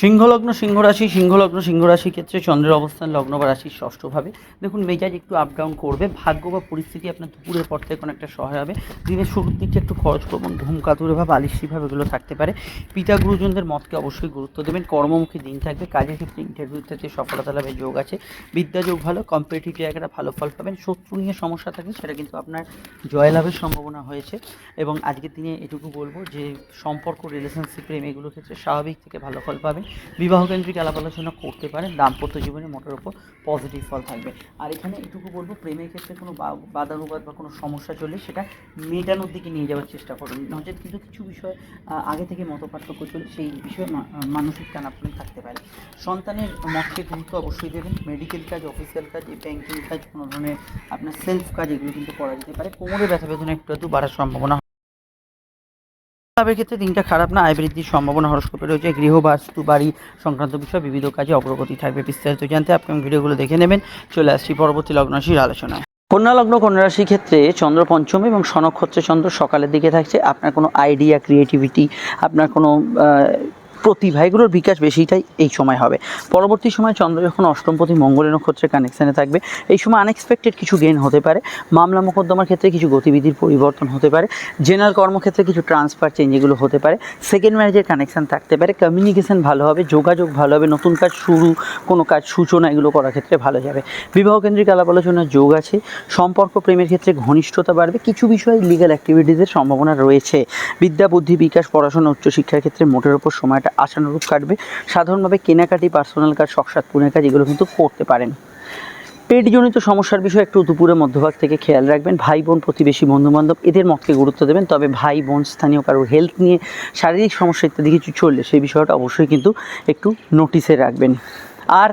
সিংহলগ্ন সিংহরাশি, সিংহলগ্ন সিংহরাশির ক্ষেত্রে চন্দ্রের অবস্থান লগ্ন বা রাশির ষষ্ঠভাবে। দেখুন, মেজাজ একটু আপ ডাউন করবে, ভাগ্য বা পরিস্থিতি আপনার দুপুরের পর থেকে কোনো একটা সহায় হবে। দিনের শুরুর দিকে একটু খরচ প্রবণ ঘুম বা ভাব আলিসি ভাব এগুলো থাকতে পারে। পিতা গুরুজনদের মতকে অবশ্যই গুরুত্ব দেবেন। কর্মমুখী দিন থাকবে, কাজের ক্ষেত্রে ইন্টারভিউ থেকে সফলতা লাভের যোগ আছে বিদ্যাযোগ ভালো কম্পিটিটিভ জায়গাটা ভালো ফল পাবেন। শত্রু নিয়ে সমস্যা থাকে সেটা কিন্তু আপনার জয়লাভের সম্ভাবনা হয়েছে। এবং আজকের দিনে এটুকু বলব যে, সম্পর্ক রিলেশনশিপ প্রেম এগুলোর ক্ষেত্রে স্বাভাবিক থেকে ভালো ফল পাবেন। বিবাহকেন্দ্রিক আলাপ আলোচনা করতে পারেন। দাম্পত্য জীবনে মোটের ওপর পজিটিভ ফল থাকবে। আর এখানে এটুকু বলব, প্রেমের ক্ষেত্রে কোনো বাদানুবাদ বা কোনো সমস্যা চললে সেটা মেটানোর দিকে নিয়ে যাওয়ার চেষ্টা করুন। নচেত কিন্তু কিছু বিষয় আগে থেকে মত পার্থক্য চলে সেই বিষয়ে মানসিক টানাপোড়েন থাকতে পারে। সন্তানের মতকে গুরুত্ব অবশ্যই দেবেন। মেডিকেল কাজ অফিসিয়াল কাজ ব্যাংকিং কাজ, কোনো ধরনের আপনার সেলফ কাজ, এগুলো কিন্তু করা যেতে পারে। কোমরে ব্যথা বেদনা একটু একটু বাড়ার সম্ভাবনা লাভের ক্ষেত্রে দিনটা খারাপ না, আয় বৃদ্ধির সম্ভাবনা, হরস্কোপে রয়েছে গৃহ বাস্তু বাড়ি সংক্রান্ত বিষয়ে বিবিধ কাজে অগ্রগতি থাকবে বিস্তারিত জানতে আপনি ভিডিওগুলো দেখে নেবেন। চলে আসছি পরবর্তী লগ্নরাশির আলোচনায়। কন্যা লগ্ন, কন্যা রাশির ক্ষেত্রে চন্দ্র পঞ্চম এবং সনক্ষত্রে চন্দ্র সকালের দিকে থাকছে। আপনার কোনো আইডিয়া ক্রিয়েটিভিটি আপনার কোনো প্রতিভা এগুলোর বিকাশ বেশিটাই এই সময় হবে। পরবর্তী সময় চন্দ্র যখন অষ্টমপতি মঙ্গলের নক্ষত্রের কানেকশানে থাকবে, এই সময় আনএক্সপেক্টেড কিছু গেন হতে পারে। মামলা মোকদ্দমার ক্ষেত্রে কিছু গতিবিধির পরিবর্তন হতে পারে। জেনারেল কর্মক্ষেত্রে কিছু ট্রান্সফার চেঞ্জ এগুলো হতে পারে। সেকেন্ড ম্যারেজের কানেকশান থাকতে পারে। কমিউনিকেশান ভালো হবে, যোগাযোগ ভালো হবে, নতুন কাজ শুরু, কোনো কাজ সূচনা এগুলো করার ক্ষেত্রে ভালো যাবে। বিবাহ কেন্দ্রিক আলাপ আলোচনার যোগ আছে। সম্পর্ক প্রেমের ক্ষেত্রে ঘনিষ্ঠতা বাড়বে। কিছু বিষয়ে লিগ্যাল অ্যাক্টিভিটিসের সম্ভাবনা রয়েছে। বিদ্যা, বুদ্ধি, বিকাশ, পড়াশোনা, উচ্চশিক্ষার ক্ষেত্রে মোটের ওপর সময়টা আশানুরূপ কাটবে। সাধারণভাবে কেনাকাটি পার্সোনাল কাজ শখসাত পুনের কাজ, এগুলো কিন্তু করতে পারেন। পেটজনিত সমস্যার বিষয়ে একটু দুপুরের মধ্যভাগ থেকে খেয়াল রাখবেন। ভাই বোন প্রতিবেশী, বন্ধুবান্ধব, এদের মতকে গুরুত্ব দেবেন। তবে ভাই বোন স্থানীয় কারোর হেলথ নিয়ে শারীরিক সমস্যা ইত্যাদি কিছু চললে সেই বিষয়টা অবশ্যই কিন্তু একটু নোটিসে রাখবেন। আর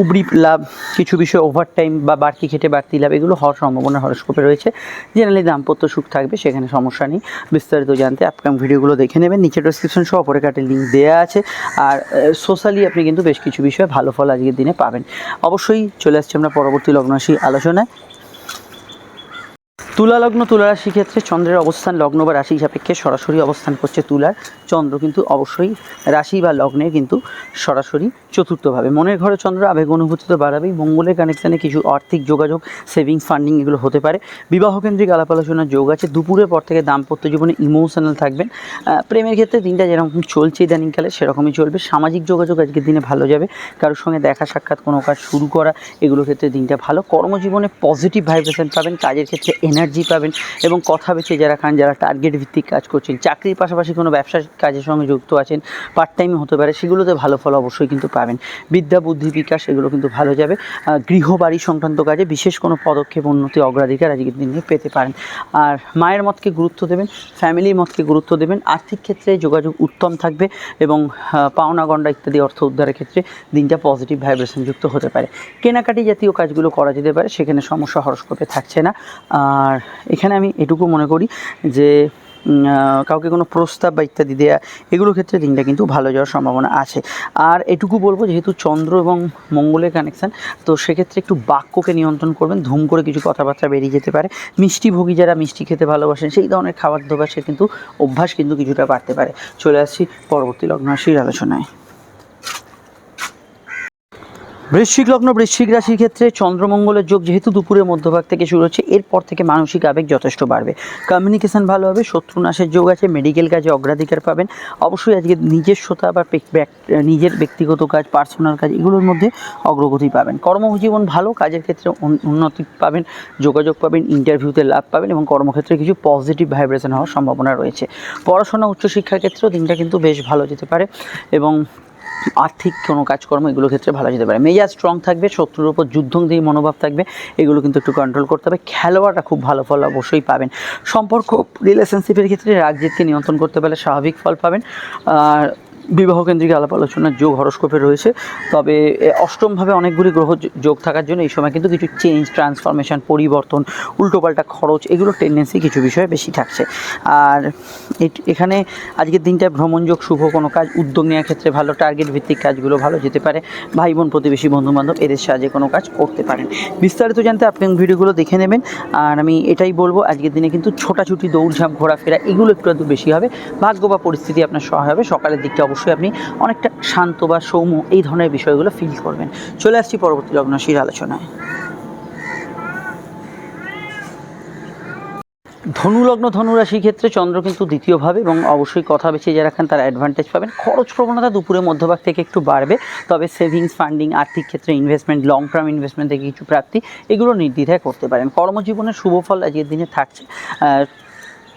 উবড়ি লাভ, কিছু বিষয় ওভারটাইম বা বাড়তি খেটে বাড়তি লাভ, এগুলো হওয়ার সম্ভাবনা হরস্কোপে রয়েছে। জেনারেলি দাম্পত্য সুখ থাকবে, সেখানে সমস্যা নেই। বিস্তারিত জানতে আপকাম ভিডিওগুলো দেখে নেবেন। নিচে ডিসক্রিপশন সহ অপরে কাটে লিঙ্ক দেওয়া আছে। আর সোশ্যালি আপনি কিন্তু বেশ কিছু বিষয়ে ভালো ফল আজকের দিনে পাবেন। অবশ্যই চলে আসছি আমরা পরবর্তী লগ্নরাশি আলোচনায়। তুলা লগ্ন তুলা রাশি ক্ষেত্রে চন্দ্রের অবস্থান লগ্ন বা রাশি সাপেক্ষে সরাসরি অবস্থান করছে তুলার। চন্দ্র কিন্তু অবশ্যই রাশি বা লগ্নে কিন্তু সরাসরি চতুর্থভাবে। মনের ঘরে চন্দ্র আবেগ অনুভূতি তো বাড়াবেই। মঙ্গলের কানেকশানে কিছু আর্থিক যোগাযোগ সেভিংস ফান্ডিং এগুলো হতে পারে। বিবাহকেন্দ্রিক আলাপ আলোচনার যোগ আছে। দুপুরের পর থেকে দাম্পত্য জীবনে ইমোশনাল থাকবেন। প্রেমের ক্ষেত্রে দিনটা যেরকম চলছে ইদানিংকালে, সেরকমই চলবে। সামাজিক যোগাযোগ আজকের দিনে ভালো যাবে। কারোর সঙ্গে দেখা, সাক্ষাৎ, কোনো কাজ শুরু করা এগুলোর ক্ষেত্রে দিনটা ভালো। কর্মজীবনে পজিটিভ ভাইব্রেশন পাবেন। কাজের ক্ষেত্রে এনার্জি পাবেন এবং কথা বেছে যারা খান, যারা টার্গেট ভিত্তিক কাজ করছেন, চাকরির পাশাপাশি কোনো ব্যবসা কাজের সঙ্গে যুক্ত আছেন পার্ট টাইমে হতে পারে, সেগুলোতে ভালো ফল অবশ্যই কিন্তু পাবেন। বিদ্যা, বুদ্ধি, বিকাশ, এগুলো কিন্তু ভালো যাবে। গৃহবাড়ি সংক্রান্ত কাজে বিশেষ কোনো পদক্ষেপ, উন্নতি, অগ্রাধিকার আজকের দিনে পেতে পারেন। আর মায়ের মতকে গুরুত্ব দেবেন ফ্যামিলির মতকে গুরুত্ব দেবেন, আর্থিক ক্ষেত্রে যোগাযোগ উত্তম থাকবে এবং পাওনা গণ্ডা ইত্যাদি অর্থ উদ্ধারের ক্ষেত্রে দিনটা পজিটিভ ভাইব্রেশন যুক্ত হতে পারে। কেনাকাটি জাতীয় কাজগুলো করা যেতে পারে, সেখানে সমস্যা হরস্কোপে থাকছে না। আর এখানে আমি এটুকু মনে করি যে কাউকে কোনো প্রস্তাব বা ইত্যাদি দেওয়া এগুলোর ক্ষেত্রে দিনটা কিন্তু ভালো যাওয়ার সম্ভাবনা আছে। আর এটুকু বলব যেহেতু চন্দ্র এবং মঙ্গলের কানেকশান তো সেক্ষেত্রে একটু বাক্যকে নিয়ন্ত্রণ করবেন, ধুম করে কিছু কথাবার্তা বেরিয়ে যেতে পারে। মিষ্টি ভোগী যারা মিষ্টি খেতে ভালোবাসেন, সেই ধরনের খাবার দাবার সে কিন্তু অভ্যাস কিন্তু কিছুটা বাড়তে পারে। চলে আসছি পরবর্তী লগ্ন রাশির আলোচনায়। বৃশ্চিক লগ্ন, বৃশ্চিক রাশির ক্ষেত্রে চন্দ্রমঙ্গলের যোগ যেহেতু দুপুরের মধ্যভাগ থেকে শুরু হচ্ছে, এরপর থেকে মানসিক আবেগ যথেষ্ট বাড়বে। কমিউনিকেশন ভালো হবে শত্রু নাশের যোগ আছে মেডিকেল কাজে অগ্রাধিকার পাবেন। অবশ্যই আজকে নিজস্বতা বা নিজের ব্যক্তিগত কাজ পার্সোনাল কাজ, এগুলোর মধ্যে অগ্রগতি পাবেন। কর্মজীবন ভালো, কাজের ক্ষেত্রে উন- উন্নতি পাবেন, যোগাযোগ পাবেন ইন্টারভিউতে লাভ পাবেন এবং কর্মক্ষেত্রে কিছু পজিটিভ ভাইব্রেশন হওয়ার সম্ভাবনা রয়েছে। পড়াশোনা, উচ্চশিক্ষার ক্ষেত্রেও দিনটা কিন্তু বেশ ভালো যেতে পারে এবং আর্থিক কোনো কাজকর্ম এগুলো ক্ষেত্রে ভালো যেতে পারে। মেজাজ স্ট্রং থাকবে, শত্রুর উপর দিয়ে মনোভাব থাকবে, এগুলো কিন্তু একটু কন্ট্রোল করতে হবে। খেলোয়াড়রা খুব ভালো ফল অবশ্যই পাবেন। সম্পর্ক রিলেশনশিপের ক্ষেত্রে রাগজিৎকে নিয়ন্ত্রণ করতে পারলে স্বাভাবিক ফল পাবেন। আর বিবাহকেন্দ্রিক আলাপ আলোচনার যোগ হরস্কোপে রয়েছে। তবে অষ্টমভাবে অনেকগুলি গ্রহ যোগ থাকার জন্য এই সময় কিন্তু কিছু চেঞ্জ ট্রান্সফরমেশন পরিবর্তন, উল্টোপাল্টা খরচ, এগুলোর টেন্ডেন্সি কিছু বিষয়ে বেশি থাকছে। আর এখানে আজকের দিনটা ভ্রমণযোগ শুভ কোনো কাজ, উদ্যোগ নেওয়ার ক্ষেত্রে ভালো টার্গেট ভিত্তিক কাজগুলো ভালো যেতে পারে। ভাই বোন, প্রতিবেশী বন্ধু বান্ধব এদের সাহায্যে কোনো কাজ করতে পারেন। বিস্তারিত জানতে আপনি ভিডিওগুলো দেখে নেবেন। আর আমি এটাই বলব, আজকের দিনে কিন্তু ছোটাছুটি, দৌড়ঝাঁপ, ঘোরাফেরা, এগুলো একটু একটু বেশি হবে। ভাগ্য বা পরিস্থিতি আপনার সহায় হবে। সকালের দিকটা অবশ্যই আপনি অনেকটা শান্ত বা সৌম্য এই ধরনের বিষয়গুলো ফিল করবেন। চলে আসছি পরবর্তী লগ্নশীর আলোচনায়। ধনুলগ্ন ধনুরাশির ক্ষেত্রে চন্দ্র কিন্তু দ্বিতীয়ভাবে এবং অবশ্যই কথা বেছে যারা খান তারা অ্যাডভান্টেজ পাবেন। খরচ প্রবণতা দুপুরে মধ্যভাগ থেকে একটু বাড়বে, তবে সেভিংস ফান্ডিং আর্থিক ক্ষেত্রে ইনভেস্টমেন্ট লং টার্ম ইনভেস্টমেন্ট থেকে কিছু প্রাপ্তি, এগুলো নির্দ্বিধায় করতে পারেন। কর্মজীবনের শুভ ফল আজকের দিনে থাকছে।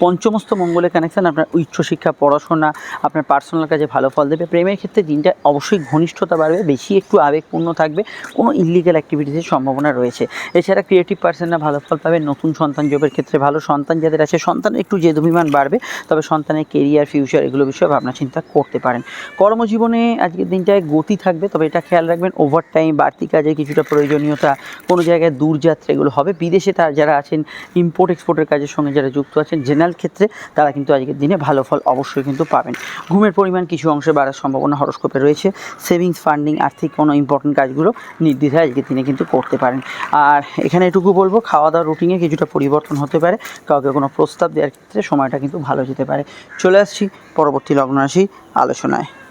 পঞ্চমস্ত মঙ্গলের কানেকশান আপনার উচ্চশিক্ষা পড়াশোনা, আপনার পার্সোনাল কাজে ভালো ফল দেবে। প্রেমের ক্ষেত্রে দিনটা অবশ্যই ঘনিষ্ঠতা বাড়বে, বেশি একটু আবেগপূর্ণ থাকবে, কোনো ইলিগাল অ্যাক্টিভিটিসের সম্ভাবনা রয়েছে। এছাড়া ক্রিয়েটিভ পার্সনরা ভালো ফল পাবে, নতুন সন্তান জবের ক্ষেত্রে ভালো সন্তান যাদের আছে সন্তান একটু জেদ অভিমান বাড়বে, তবে সন্তানের কেরিয়ার ফিউচার এগুলো বিষয়ে ভাবনা চিন্তা করতে পারেন। কর্মজীবনে আজকের দিনটায় গতি থাকবে, তবে এটা খেয়াল রাখবেন ওভার টাইম বাড়তি কাজে কিছুটা প্রয়োজনীয়তা, কোনো জায়গায় দূরযাত্রা এগুলো হবে। বিদেশে তার যারা আছেন ইম্পোর্ট এক্সপোর্টের কাজের সঙ্গে যারা যুক্ত আছেন জেনারেল ক্ষেত্রে তারা কিন্তু আজকের দিনে ভালো ফল অবশ্যই কিন্তু পাবেন। ঘুমের পরিমাণ কিছু অংশে বাড়ার সম্ভাবনা হরস্কোপে রয়েছে। সেভিংস ফান্ডিং, আর্থিক কোনো ইম্পর্টেন্ট কাজগুলো নির্দ্বিধায় আজকের দিনে কিন্তু করতে পারেন। আর এখানে এটুকু বলব খাওয়া দাওয়ার রুটিনে কিছুটা পরিবর্তন হতে পারে। কাউকে কোনো প্রস্তাব দেওয়ার ক্ষেত্রে সময়টা কিন্তু ভালো যেতে পারে। চলে আসছি পরবর্তী লগ্ন রাশি আলোচনায়।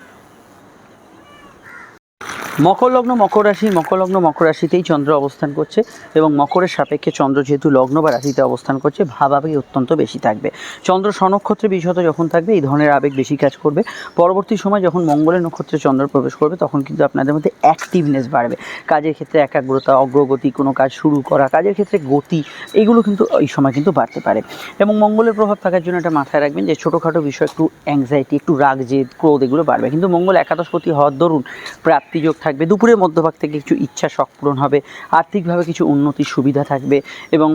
মকর লগ্ন মকর রাশি মকর লগ্ন মকর রাশিতেই চন্দ্র অবস্থান করছে এবং মকরের সাপেক্ষে চন্দ্র যেহেতু লগ্ন বা রাশিতে অবস্থান করছে, ভাবাবেগ অত্যন্ত বেশি থাকবে। চন্দ্র স্বনক্ষত্রে বিশত যখন থাকবে, এই ধরনের আবেগ বেশি কাজ করবে। পরবর্তী সময় যখন মঙ্গলের নক্ষত্রে চন্দ্র প্রবেশ করবে, তখন কিন্তু আপনাদের মধ্যে অ্যাক্টিভনেস বাড়বে। কাজের ক্ষেত্রে একাগ্রতা, অগ্রগতি, কোনো কাজ শুরু করা, কাজের ক্ষেত্রে গতি, এগুলো কিন্তু এই সময় কিন্তু বাড়তে পারে। এবং মঙ্গলের প্রভাব থাকার জন্য এটা মাথায় রাখবেন যে ছোটোখাটো বিষয়, একটু অ্যাংজাইটি একটু রাগ, জেদ, ক্রোধ এগুলো বাড়বে। কিন্তু মঙ্গল একাদশপতি হওয়ার দরুন প্রাপ্তিযোগ থাকবে, দুপুরের মধ্যভাগ থেকে কিছু ইচ্ছা শখ পূরণ হবে, আর্থিকভাবে কিছু উন্নতির সুবিধা থাকবে এবং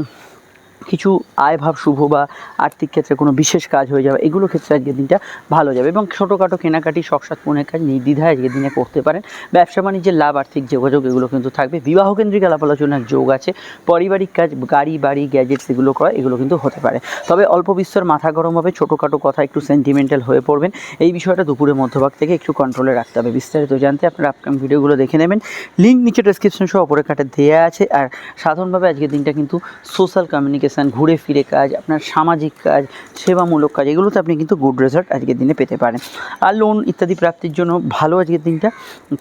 কিছু আয়ভাব শুভ বা আর্থিক ক্ষেত্রে কোনো বিশেষ কাজ হয়ে যাবে, এগুলো ক্ষেত্রে আজকের দিনটা ভালো যাবে এবং ছোটোখাটো কেনাকাটি শখসাত পূর্ণের কাজ নির্দ্বিধায় আজকের দিনে করতে পারেন। ব্যবসা বাণিজ্যের লাভ, আর্থিক যোগাযোগ এগুলো কিন্তু থাকবে। বিবাহ কেন্দ্রিক আলাপ আলোচনার যোগ আছে। পারিবারিক কাজ, গাড়ি, বাড়ি, গ্যাজেটস এগুলো করা এগুলো কিন্তু হতে পারে। তবে অল্প বিস্তর মাথা গরম হবে, ছোটোখাটো কথা একটু সেন্টিমেন্টাল হয়ে পড়বেন। এই বিষয়টা দুপুরের মধ্যভাগ থেকে একটু কন্ট্রোলে রাখতে হবে। বিস্তারিত জানতে আপনারা আপকামিং ভিডিওগুলো দেখে নেবেন। লিঙ্ক নিচে ডেসক্রিপশন সহ অপরে কাটে দেওয়া আছে। আর সাধারণভাবে আজকের দিনটা কিন্তু সোশ্যাল কমিউনিকেশন রিল্যাক্সেশন ঘুরে ফিরে কাজ, আপনার সামাজিক কাজ, সেবামূলক কাজ, এগুলোতে আপনি কিন্তু গুড রেজাল্ট আজকের দিনে পেতে পারেন। আর লোন ইত্যাদি প্রাপ্তির জন্য ভালো আজকের দিনটা।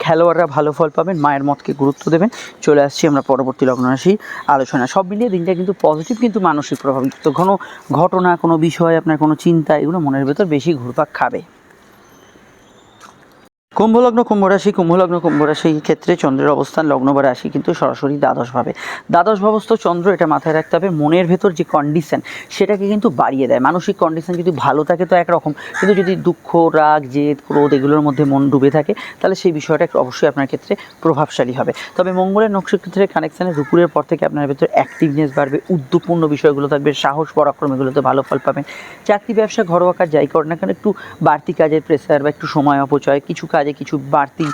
খেলোয়াড়রা ভালো ফল পাবেন, মায়ের মতকে গুরুত্ব দেবেন। চলে আসছি আমরা পরবর্তী লগ্ন রাশি আলোচনা। সব মিলিয়ে দিনটা কিন্তু পজিটিভ কিন্তু মানসিক প্রভাবিত কোনো ঘটনা, কোনো বিষয়, আপনার কোনো চিন্তা, এগুলো মনের ভেতর বেশি ঘুরপাক খাবে। কুম্ভলগ্ন, কুম্ভরাশি, কুম্ভলগ্ন কুম্ভরাশির ক্ষেত্রে চন্দ্রের অবস্থান লগ্ন বা রাশি কিন্তু সরাসরি দ্বাদশভাবে। দ্বাদশ ভাবস্থ চন্দ্র এটা মাথায় রাখতে হবে, মনের ভেতর যে কন্ডিশন সেটাকে কিন্তু বাড়িয়ে দেয়। মানসিক কন্ডিশন যদি ভালো থাকে তো একরকম, কিন্তু যদি দুঃখ, রাগ, জেদ, ক্রোধ এগুলোর মধ্যে মন ডুবে থাকে, তাহলে সেই বিষয়টা অবশ্যই আপনার ক্ষেত্রে প্রভাবশালী হবে। তবে মঙ্গলের নক্ষত্রের কানেকশানের দুপুরের পর থেকে আপনার ভেতর অ্যাক্টিভনেস বাড়বে উদ্যোগপূর্ণ বিষয়গুলো থাকবে, সাহস পরাক্রম এগুলোতে ভালো ফল পাবেন। চাকরি, ব্যবসা, ঘরোয়া কাজ যাই করেন না কেন, একটু বাড়তি কাজের প্রেসার বা একটু সময় অপচয়, কিছু কাজে কিছু বাড়তি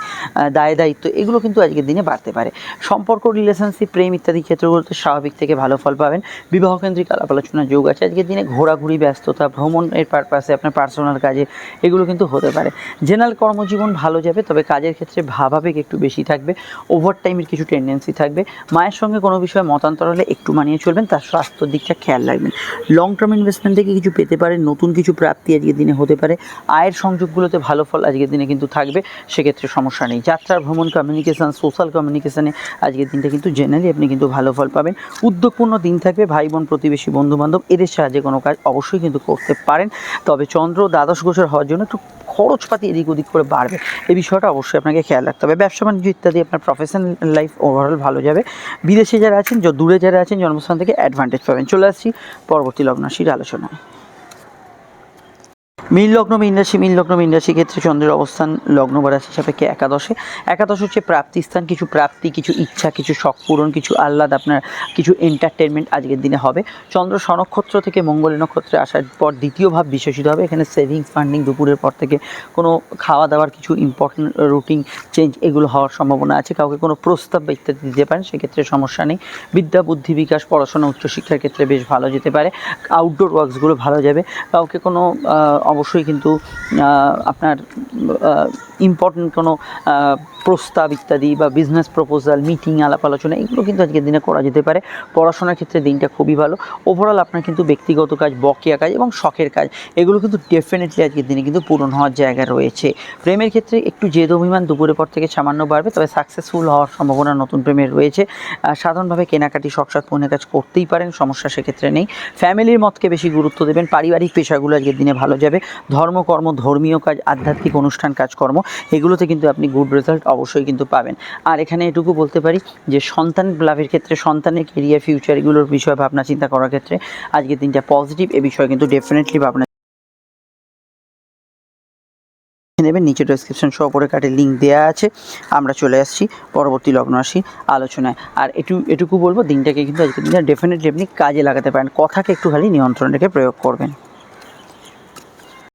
দায় দায়িত্ব, এগুলো কিন্তু আজকের দিনে বাড়তে পারে। সম্পর্ক রিলেশনশিপ প্রেম ইত্যাদি ক্ষেত্রগুলোতে স্বাভাবিক থেকে ভালো ফল পাবেন। বিবাহ কেন্দ্রিক আলাপ আলোচনার যোগ আছে। আজকের দিনে ঘোরাঘুরি, ব্যস্ততা, ভ্রমণের পারপাসে আপনার পার্সোনাল কাজে, এগুলো কিন্তু হতে পারে। জেনারেল কর্মজীবন ভালো যাবে, তবে কাজের ক্ষেত্রে ভাবাবেগ একটু বেশি থাকবে। ওভার টাইমের কিছু টেন্ডেন্সি থাকবে। মায়ের সঙ্গে কোনো বিষয়ে মতান্তর হলে একটু মানিয়ে চলবেন, তার স্বাস্থ্যর দিকটা খেয়াল রাখবেন। লং টার্ম ইনভেস্টমেন্ট থেকে কিছু পেতে পারেন নতুন কিছু প্রাপ্তি আজকের দিনে হতে পারে। আয়ের সংযোগগুলোতে ভালো ফল আজকের দিনে কিন্তু থাকবে। সেক্ষেত্রে সমস্যা নেই। যাত্রার ভ্রমণ কমিউনিকেশান সোশ্যাল কমিউনিকেশানে আজকের দিনটা কিন্তু জেনারেলি আপনি কিন্তু ভালো ফল পাবেন। উদ্যোগপূর্ণ দিন থাকবে ভাই বোন প্রতিবেশী, বন্ধুবান্ধব, এদের সাহায্যে কোনো কাজ অবশ্যই কিন্তু করতে পারেন। তবে চন্দ্র, দ্বাদশ গোচর হওয়ার জন্য একটু খরচপাতি এদিক ওদিক করে বাড়বে। এই বিষয়টা অবশ্যই আপনাকে খেয়াল রাখতে হবে। ব্যবসা বাণিজ্য ইত্যাদি আপনার প্রফেশনাল লাইফ ওভারঅল ভালো যাবে। বিদেশে যারা আছেন দূরে যারা আছেন, জন্মস্থান থেকে অ্যাডভান্টেজ পাবেন। চলে আসছি পরবর্তী লগ্নাশীর আলোচনায়। মীন লগ্ন, মীন রাশি, মীন লগ্ন, মীন রাশি ক্ষেত্রে চন্দ্রের অবস্থান লগ্ন বা রাশি সাপেক্ষে একাদশে। একাদশ হচ্ছে প্রাপ্তি স্থান, কিছু প্রাপ্তি, কিছু ইচ্ছা, কিছু শখ পূরণ, কিছু আহ্লাদ আপনার, কিছু এন্টারটেনমেন্ট আজকের দিনে হবে। চন্দ্র স্বনক্ষত্র থেকে মঙ্গলের নক্ষত্রে আসার পর দ্বিতীয় ভাব বিশেষিত হবে। এখানে সেভিংস ফান্ডিং দুপুরের পর থেকে কোনো খাওয়া দাওয়ার কিছু ইম্পর্টেন্ট রুটিন চেঞ্জ এগুলো হওয়ার সম্ভাবনা আছে। কাউকে কোনো প্রস্তাব ইত্যাদি দিতে পারেন, সেক্ষেত্রে সমস্যা নেই। বিদ্যা, বুদ্ধি, বিকাশ, পড়াশোনা, উচ্চশিক্ষার ক্ষেত্রে বেশ ভালো যেতে পারে। আউটডোর ওয়ার্কসগুলো ভালো যাবে। কাউকে কোনো অবশ্যই কিন্তু আপনার ইম্পর্টেন্ট কোনো প্রস্তাব ইত্যাদি বা বিজনেস প্রপোজাল মিটিং আলাপ আলোচনা, এগুলো কিন্তু আজকের দিনে করা যেতে পারে। পড়াশোনার ক্ষেত্রে দিনটা খুবই ভালো। ওভারঅল আপনার কিন্তু ব্যক্তিগত কাজ, বকেয়া কাজ এবং শখের কাজ, এগুলো কিন্তু ডেফিনেটলি আজকের দিনে কিন্তু পূরণ হওয়ার জায়গা রয়েছে। প্রেমের ক্ষেত্রে একটু জেদ অভিমান দুপুরের পর থেকে সামান্য বাড়বে, তবে সাকসেসফুল হওয়ার সম্ভাবনা নতুন প্রেমের রয়েছে। সাধারণভাবে কেনাকাটি শখসাদ পণ্যের কাজ করতেই পারেন, সমস্যা সেক্ষেত্রে নেই। ফ্যামিলির মতকে বেশি গুরুত্ব দেবেন, পারিবারিক পেশাগুলো আজকের দিনে ভালো যাবে। ধর্মকর্ম ধর্মীয় কাজ, আধ্যাত্মিক অনুষ্ঠান, কাজকর্ম এগুলোতে কিন্তু আপনি গুড রেজাল্ট অবশ্যই কিন্তু পাবেন। আর এখানে এটুকু বলতে পারি যে সন্তান লাভের ক্ষেত্রে, সন্তানের কেরিয়ার ফিউচার এগুলোর বিষয়ে ভাবনা চিন্তা করার ক্ষেত্রে আজকের দিনটা পজিটিভ এ বিষয়ে কিন্তু ডেফিনেটলি ভাবনা নেবেন। নিচে ডেসক্রিপশন সহ পরে কাটে লিঙ্ক দেওয়া আছে। আমরা চলে আসছি পরবর্তী লগ্ন রাশি আলোচনায়। আর এটু, এটুকু বলব, দিনটাকে কিন্তু আজকে দিনটা ডেফিনেটলি আপনি কাজে লাগাতে পারেন। কথাকে একটু খালি নিয়ন্ত্রণ রেখে প্রয়োগ করবেন।